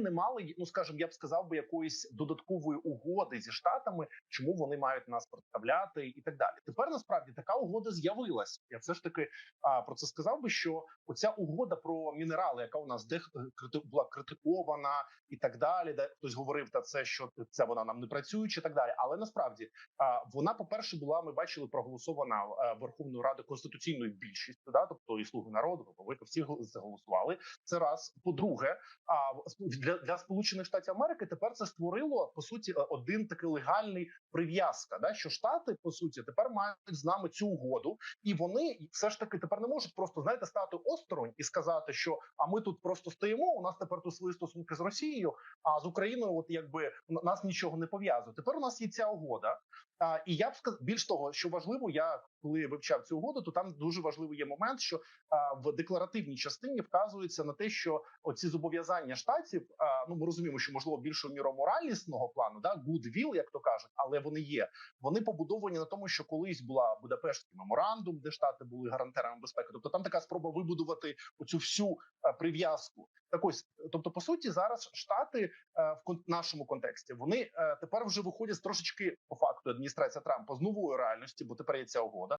не мали, ну скажімо, я б сказав би якоїсь додаткової угоди зі штатами, чому вони мають нас представляти і так далі. Тепер насправді така угода з'явилась. Я все ж таки а, про це сказав би, що оця угода про мінерали, яка у нас де була критикована і так далі, де хтось говорив та це, що це вона нам не працююча, і так далі. Але насправді а, вона, по перше, була. Ми бачили проголосована е, Верховною Радою конституційною більшістю, да, тобто і слуги народу, Поповика, всі гол- заголосували. Це раз. По-друге, а в- для, для Сполучених Штатів Америки тепер це створило по суті е, один такий легальний прив'язка. Да, що штати по суті тепер мають з нами цю угоду, і вони все ж таки тепер не можуть просто знаєте стати осторонь і сказати, що а ми тут просто стоїмо. У нас тепер тут свої стосунки з Росією, а з Україною, от якби нас нічого не пов'язує. Тепер у нас є ця угода. А, і я б сказав, більш того, що важливо, я коли вивчав цю угоду, то там дуже важливий є момент, що а, в декларативній частині вказується на те, що оці зобов'язання штатів, а, ну ми розуміємо, що можливо більшою мірою моральнісного плану, да goodwill, як то кажуть, але вони є. Вони побудовані на тому, що колись була Будапештський меморандум, де штати були гарантерами безпеки. Тобто там така спроба вибудувати оцю всю прив'язку. Так ось, тобто, по суті, зараз штати е, в нашому контексті вони е, тепер вже виходять трошечки по факту адміністрація Трампа з нової реальності, бо тепер є ця угода.